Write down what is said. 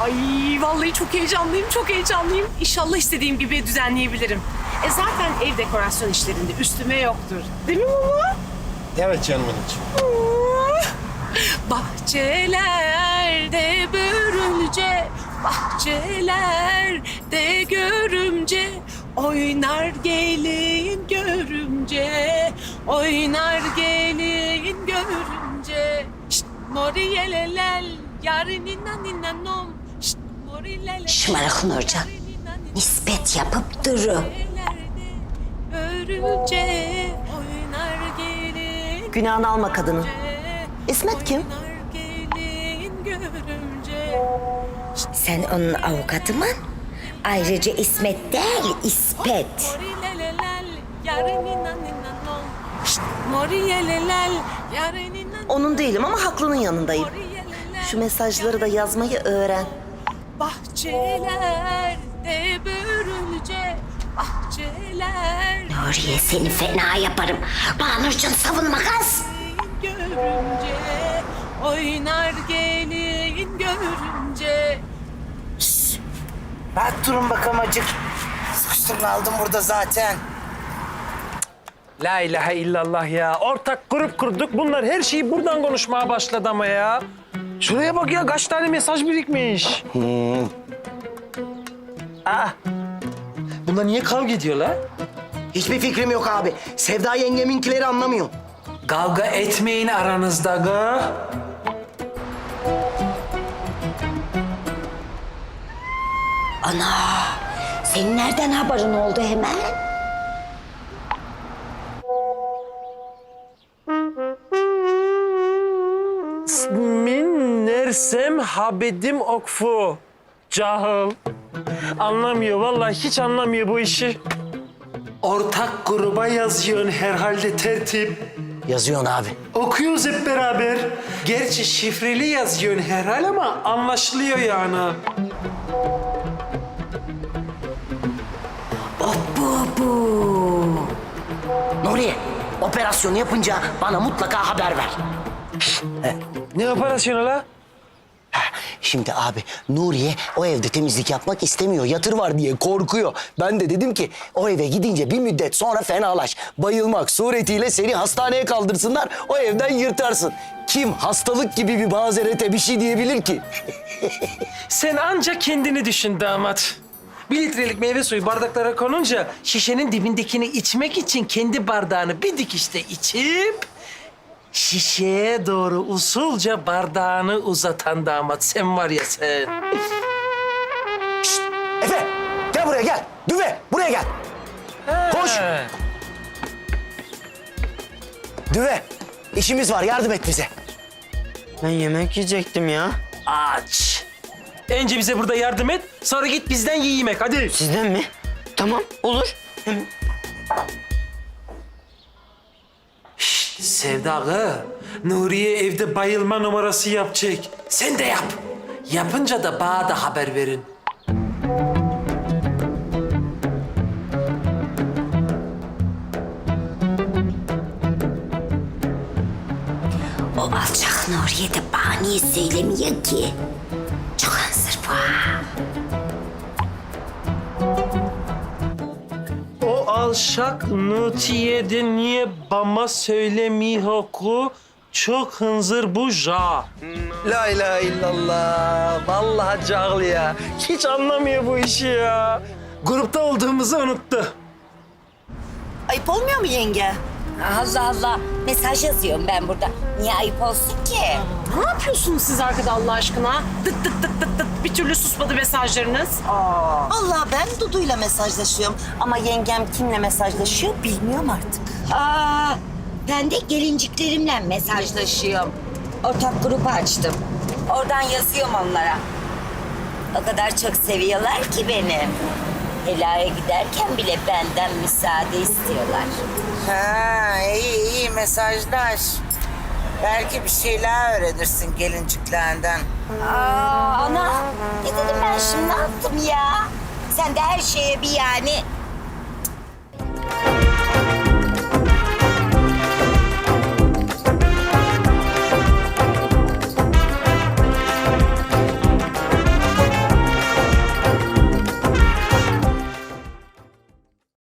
Ay vallahi çok heyecanlıyım, çok heyecanlıyım. İnşallah istediğim gibi düzenleyebilirim. E zaten ev dekorasyon işlerinde üstüme yoktur. Değil mi Mumu? Evet canımın için. Bahçelerde börülce, bahçelerde görümce, oynar gelin görümce, oynar gelin görümce. Şşt, moriyelelel, yarinin naninenom, Şımarık Nurcan. Nispet yapıp duru. Günahını alma kadının. İsmet kim? Sen onun avukatı mı? Ayrıca İsmet değil, İspet. Onun değilim ama haklının yanındayım. Şu mesajları da yazmayı öğren. Bahçelerde börülce, bahçeler Nuriye seni fena yaparım. Banurcan savunma kız. görünce, oynar gelin görünce. Rahat durun bakalım acık. Sıkıştım kaldım burada zaten. La ilahe illallah ya. Ortak grup kurduk. Bunlar her şeyi buradan konuşmaya başladı ama ya. Şuraya bak ya kaç tane mesaj birikmiş. Aa. Bunlar niye kavga ediyorlar? Hiçbir fikrim yok abi. Sevda yengeminkileri anlamıyor. Kavga etmeyin aranızda gı. Ana, senin nereden haberin oldu hemen? Min nersem habedim okfu. Cahil. Anlamıyor vallahi hiç anlamıyor bu işi. Ortak gruba yazıyorsun herhalde tertip. Yazıyorsun abi. Okuyoruz hep beraber. Gerçi şifreli yazıyorsun herhal ama anlaşılıyor yani. Bu bu. Nuriye, operasyonu yapınca bana mutlaka haber ver. Ne operasyonu la? Şimdi abi Nuriye o evde temizlik yapmak istemiyor. Yatır var diye korkuyor. Ben de dedim ki o eve gidince bir müddet sonra fenalaş. Bayılmak suretiyle seni hastaneye kaldırsınlar. O evden yırtarsın. Kim hastalık gibi bir mazerete bir şey diyebilir ki? Sen ancak kendini düşün damat. Bir litrelik meyve suyu bardaklara konunca şişenin dibindekini içmek için kendi bardağını bir dikişte içip şişeye doğru usulca bardağını uzatan damat. Sen var ya sen. Efe gel buraya gel. Düve buraya gel. Koş. Ha. Düve işimiz var yardım et bize. Ben yemek yiyecektim ya. Aç. Önce bize burada yardım et, sonra git bizden ye yemek. Hadi. Sizden mi? Tamam olur. Hem Sevda Nuriye evde bayılma numarası yapacak. Sen de yap. Yapınca da bana da haber verin. O alçak Nuriye de bana niye söylemiyor ki? Alşak Nutiye de niye bana söylemiyor ku? Çok hınzır bu ja. La ilahe illallah. Vallahi cahil ya. Hiç anlamıyor bu işi ya. Grupta olduğumuzu unuttu. Ayıp olmuyor mu yenge? Allah Allah. Mesaj yazıyorum ben burada. Niye ayıp olsun ki? Ne yapıyorsunuz siz arkada Allah aşkına? Tıt tıt tıt tıt tıt. Bir türlü susmadı mesajlarınız. Allah ben Dudu'yla mesajlaşıyorum. Ama yengem kimle mesajlaşıyor bilmiyorum artık. Aa, ben de gelinciklerimle mesajlaşıyorum. Ortak grubu açtım. Oradan yazıyorum onlara. O kadar çok seviyorlar ki beni. Helaya giderken bile benden müsaade istiyorlar. Ha iyi iyi mesajlaş. Belki bir şeyler öğrenirsin gelinciklerinden. Aa, ana ne dedim ben şimdi ne yaptım ya? Sen de her şeye bir yani